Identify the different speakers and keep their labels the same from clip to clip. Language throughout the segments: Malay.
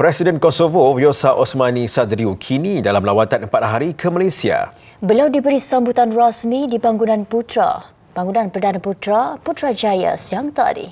Speaker 1: Presiden Kosovo Vjosa Osmani Sadriu kini dalam lawatan empat hari ke Malaysia.
Speaker 2: Beliau diberi sambutan rasmi di bangunan Putra, bangunan Perdana Putra Putrajaya siang tadi.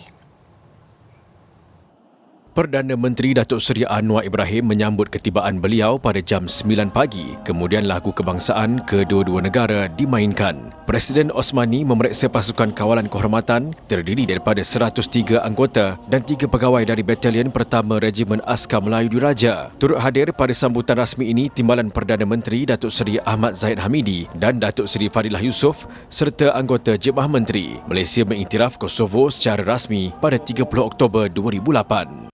Speaker 1: Perdana Menteri Datuk Seri Anwar Ibrahim menyambut ketibaan beliau pada jam 9 pagi. Kemudian lagu kebangsaan kedua-dua negara dimainkan. Presiden Osmani memeriksa pasukan kawalan kehormatan terdiri daripada 103 anggota dan 3 pegawai dari Batalion Pertama Regimen Askar Melayu Diraja. Turut hadir pada sambutan rasmi ini Timbalan Perdana Menteri Datuk Seri Ahmad Zahid Hamidi dan Datuk Seri Fadilah Yusof serta anggota Jemaah Menteri. Malaysia mengiktiraf Kosovo secara rasmi pada 30 Oktober 2008.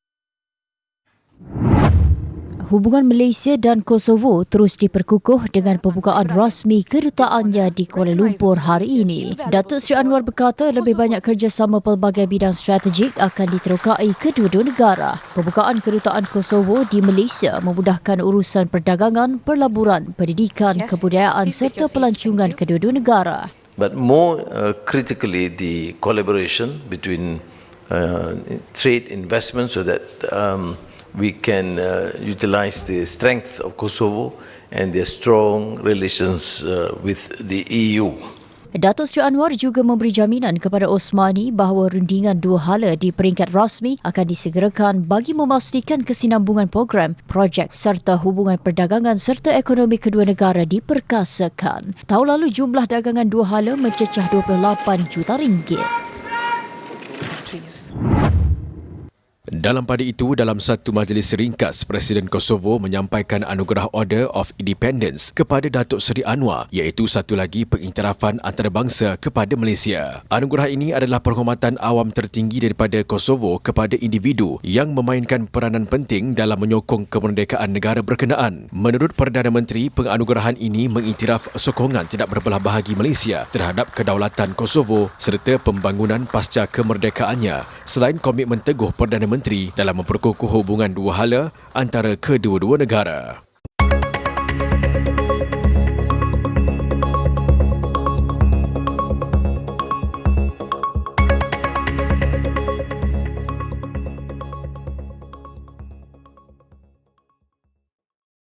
Speaker 2: Hubungan Malaysia dan Kosovo terus diperkukuh dengan pembukaan rasmi kedutaannya di Kuala Lumpur hari ini. Datuk Seri Anwar berkata lebih banyak kerjasama pelbagai bidang strategik akan diterokai kedua-dua negara. Pembukaan kedutaan Kosovo di Malaysia memudahkan urusan perdagangan, perlaburan, pendidikan, kebudayaan serta pelancongan kedua-dua negara.
Speaker 3: But more uh, critically, the collaboration between uh, trade investment so that um, we can uh, utilize the strength of Kosovo and their strong relations uh, with the EU.
Speaker 2: Datuk Seri Anwar juga memberi jaminan kepada Osmani bahawa rundingan dua hala di peringkat rasmi akan disegerakan bagi memastikan kesinambungan program, projek serta hubungan perdagangan serta ekonomi kedua negara diperkasakan. Tahun lalu jumlah dagangan dua hala mencecah 28 juta ringgit. Please.
Speaker 1: Dalam pada itu, dalam satu majlis ringkas, Presiden Kosovo menyampaikan anugerah Order of Independence kepada Datuk Seri Anwar iaitu satu lagi pengiktirafan antarabangsa kepada Malaysia. Anugerah ini adalah penghormatan awam tertinggi daripada Kosovo kepada individu yang memainkan peranan penting dalam menyokong kemerdekaan negara berkenaan. Menurut Perdana Menteri, penganugerahan ini mengiktiraf sokongan tidak berbelah bahagi Malaysia terhadap kedaulatan Kosovo serta pembangunan pasca kemerdekaannya selain komitmen teguh Perdana Menteri Menteri dalam memperkukuh hubungan dua hala antara kedua-dua negara.